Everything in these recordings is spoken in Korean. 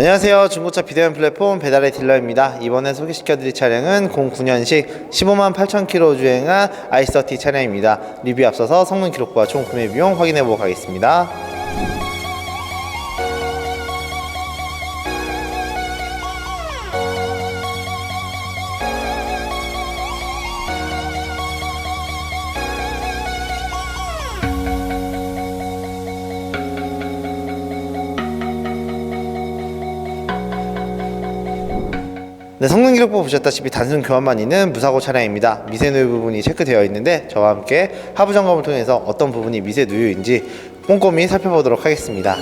안녕하세요. 중고차 비대면 플랫폼 배달의 딜러입니다. 이번에 소개시켜드릴 차량은 09년식 15만 8천 킬로 주행한 i30 차량입니다. 리뷰 앞서서 성능 기록부와 총 구매 비용 확인해 보고 가겠습니다. 네, 성능 기록부 보셨다시피 단순 교환만 있는 무사고 차량입니다. 미세 누유 부분이 체크되어 있는데 저와 함께 하부 점검을 통해서 어떤 부분이 미세 누유인지 꼼꼼히 살펴보도록 하겠습니다.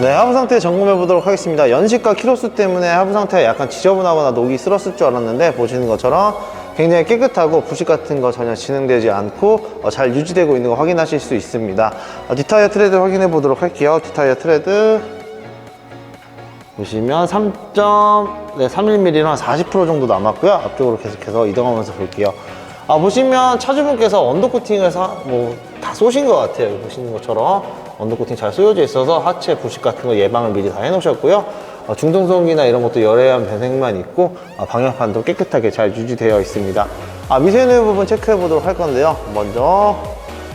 네, 하부 상태 점검해 보도록 하겠습니다. 연식과 키로수 때문에 하부 상태가 약간 지저분하거나 녹이 쓸었을 줄 알았는데 보시는 것처럼 굉장히 깨끗하고 부식 같은 거 전혀 진행되지 않고 어, 잘 유지되고 있는 거 확인하실 수 있습니다. 어, 뒷타이어 트레드 확인해 보도록 할게요. 뒷타이어 트레드 보시면 3.31mm랑 40% 정도 남았고요. 앞쪽으로 계속해서 이동하면서 볼게요. 아, 보시면 차주분께서 언더 코팅을 뭐다 쏘신 것 같아요. 보시는 것처럼 언더 코팅 잘 쏘여져 있어서 하체 부식 같은 거 예방을 미리 다 해놓으셨고요. 어, 중동성이나 이런 것도 열애한 변색만 있고 어, 방열판도 깨끗하게 잘 유지되어 있습니다. 아, 미세누 부분 체크해 보도록 할 건데요. 먼저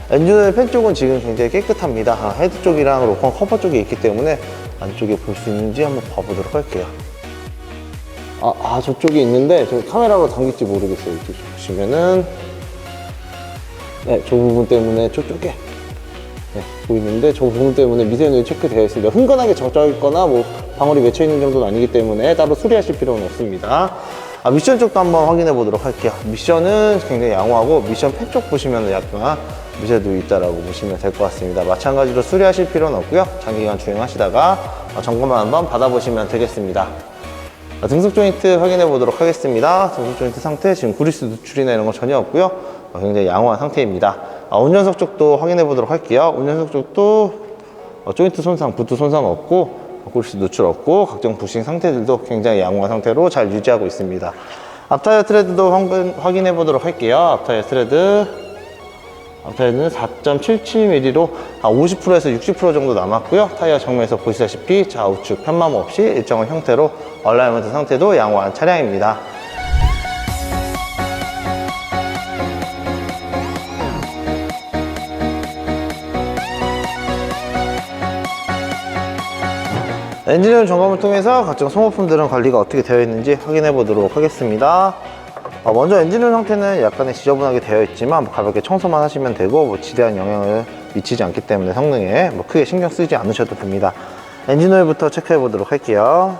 엔진오일 팬 쪽은 지금 굉장히 깨끗합니다. 아, 헤드 쪽이랑 로컨 커버 쪽이 있기 때문에 안쪽에 볼 수 있는지 한번 봐보도록 할게요. 아, 아 저쪽에 있는데 저 카메라로 담길지 모르겠어요. 이쪽 보시면은 네, 저 부분 때문에 저쪽에 네, 보이는데 저 부분 때문에 미세누이 체크되어 있습니다. 흥건하게 젖어 있거나 뭐 방울이 맺혀 있는 정도는 아니기 때문에 따로 수리하실 필요는 없습니다. 아, 미션 쪽도 한번 확인해 보도록 할게요. 미션은 굉장히 양호하고 미션 팬쪽 보시면 약간 미세누이 있다라고 보시면 될 것 같습니다. 마찬가지로 수리하실 필요는 없고요. 장기간 주행하시다가 어, 점검만 한번 받아보시면 되겠습니다. 자, 등속 조인트 확인해 보도록 하겠습니다. 등속 조인트 상태 지금 구리스 누출이나 이런 거 전혀 없고요. 어, 굉장히 양호한 상태입니다. 아, 운전석 쪽도 확인해 보도록 할게요. 운전석 쪽도 어, 조인트 손상, 부트 손상 없고 어, 구리스 누출 없고 각종 부싱 상태들도 굉장히 양호한 상태로 잘 유지하고 있습니다. 앞타이어 트레드도 확인- 확인해 보도록 할게요. 앞타이어 트레드 앞타이어는 4.77mm로 50%에서 60% 정도 남았고요. 타이어 정면에서 보시다시피 좌우측 편맘 없이 일정한 형태로 얼라이먼트 상태도 양호한 차량입니다. 엔진오일 점검을 통해서 각종 소모품들은 관리가 어떻게 되어 있는지 확인해 보도록 하겠습니다. 어, 먼저 엔진오일 상태는 약간의 지저분하게 되어 있지만 뭐 가볍게 청소만 하시면 되고 뭐 지대한 영향을 미치지 않기 때문에 성능에 뭐 크게 신경 쓰지 않으셔도 됩니다. 엔진오일부터 체크해 보도록 할게요.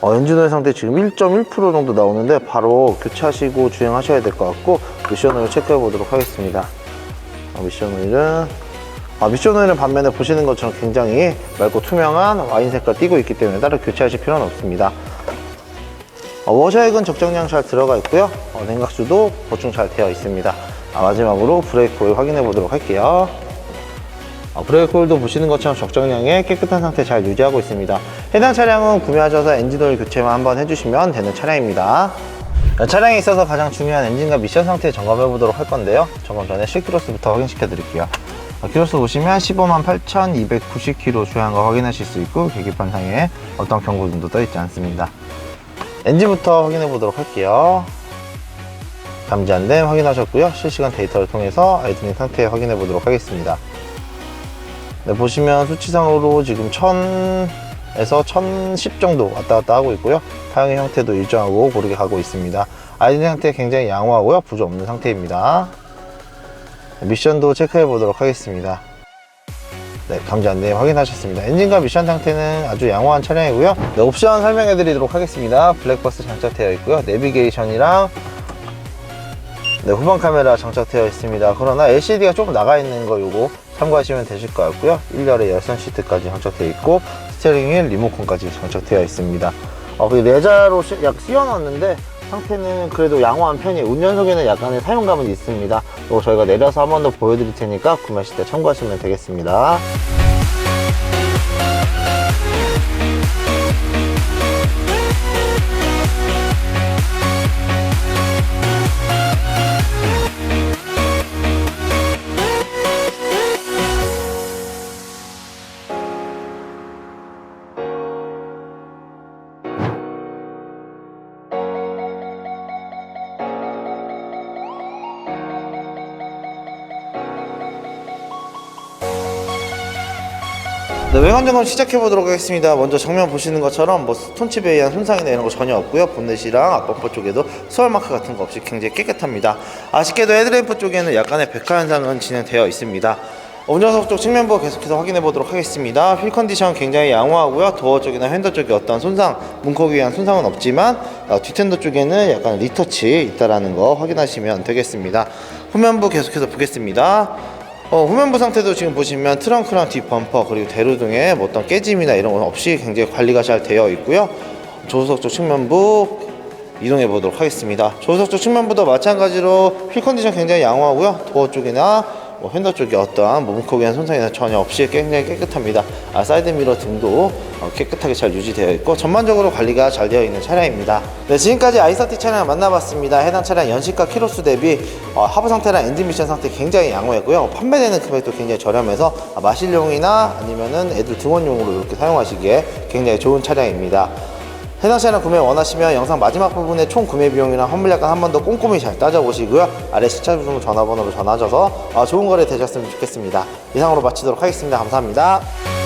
어, 엔진오일 상태 지금 1.1% 정도 나오는데 바로 교체하시고 주행하셔야 될 것 같고 미션오일 체크해 보도록 하겠습니다. 어, 미션오일은 아, 미션 오일은 반면에 보시는 것처럼 굉장히 맑고 투명한 와인 색깔 띄고 있기 때문에 따로 교체하실 필요는 없습니다. 어, 워셔액은 적정량 잘 들어가 있고요. 어, 냉각수도 보충 잘 되어 있습니다. 아, 마지막으로 브레이크 오일 확인해 보도록 할게요. 어, 브레이크 오일도 보시는 것처럼 적정량의 깨끗한 상태 잘 유지하고 있습니다. 해당 차량은 구매하셔서 엔진 오일 교체만 한번 해주시면 되는 차량입니다. 어, 차량에 있어서 가장 중요한 엔진과 미션 상태 점검해 보도록 할 건데요. 점검 전에 실키로스부터 확인시켜 드릴게요. 어, 키로수 보시면 15만 8,290km 주행한 거 확인하실 수 있고 계기판 상에 어떤 경고등도 떠 있지 않습니다. 엔진부터 확인해 보도록 할게요. 감지 안됨 확인하셨고요. 실시간 데이터를 통해서 아이드닝 상태 확인해 보도록 하겠습니다. 네, 보시면 수치상으로 지금 1000에서 1010 정도 왔다 갔다 하고 있고요. 타영의 형태도 일정하고 고르게 가고 있습니다. 아이드닝 상태 굉장히 양호하고요. 부조 없는 상태입니다. 미션도 체크해 보도록 하겠습니다. 네, 감지 안내 확인하셨습니다. 엔진과 미션 상태는 아주 양호한 차량이고요. 네, 옵션 설명해 드리도록 하겠습니다. 블랙박스 장착되어 있고요. 내비게이션이랑 네, 후방 카메라 장착되어 있습니다. 그러나 LCD가 조금 나가 있는 거 요거 참고하시면 되실 것 같고요. 1열에 열선 시트까지 장착되어 있고 스티어링 휠 리모컨까지 장착되어 있습니다. 어, 그 레자로 시- 약 씌워놨는데 상태는 그래도 양호한 편이에요. 운전석에는 약간의 사용감은 있습니다. 이거 저희가 내려서 한 번 더 보여드릴 테니까 구매하실 때 참고하시면 되겠습니다. 네, 외관 점검 시작해 보도록 하겠습니다. 먼저 정면 보시는 것처럼 뭐 스톤칩에 의한 손상이나 이런 거 전혀 없고요. 본넷이랑 앞범퍼 쪽에도 스월 마크 같은 거 없이 굉장히 깨끗합니다. 아쉽게도 헤드램프 쪽에는 약간의 백화 현상은 진행되어 있습니다. 운전석 쪽 측면부 계속해서 확인해 보도록 하겠습니다. 휠 컨디션 굉장히 양호하고요. 도어 쪽이나 핸더 쪽에 어떤 손상, 문콕에 의한 손상은 없지만 어, 뒷핸더 쪽에는 약간 리터치 있다라는 거 확인하시면 되겠습니다. 후면부 계속해서 보겠습니다. 어, 후면부 상태도 지금 보시면 트렁크랑 뒷 범퍼 그리고 대루 등의 뭐 어떤 깨짐이나 이런 건 없이 굉장히 관리가 잘 되어 있고요. 조수석 쪽 측면부 이동해 보도록 하겠습니다. 조수석 쪽 측면부도 마찬가지로 휠 컨디션 굉장히 양호하고요. 도어 쪽이나 뭐 핸더 쪽에 어떠한 대한 손상이나 전혀 없이 굉장히 깨끗합니다. 아, 사이드 미러 등도 어, 깨끗하게 잘 유지되어 있고 전반적으로 관리가 잘 되어 있는 차량입니다. 네, 지금까지 아이서티 차량을 만나봤습니다. 해당 차량 연식과 키로수 대비 어, 하부 상태랑 엔진 미션 상태 굉장히 양호했고요. 판매되는 금액도 굉장히 저렴해서 아, 마실용이나 아니면은 애들 등원용으로 이렇게 사용하시기에 굉장히 좋은 차량입니다. 해당 차량 구매 원하시면 영상 마지막 부분에 총 구매 비용이랑 환불 약간 한번 더 꼼꼼히 잘 따져보시고요. 아래 시차 주소 전화번호로 전화하셔서 어, 좋은 거래 되셨으면 좋겠습니다. 이상으로 마치도록 하겠습니다. 감사합니다.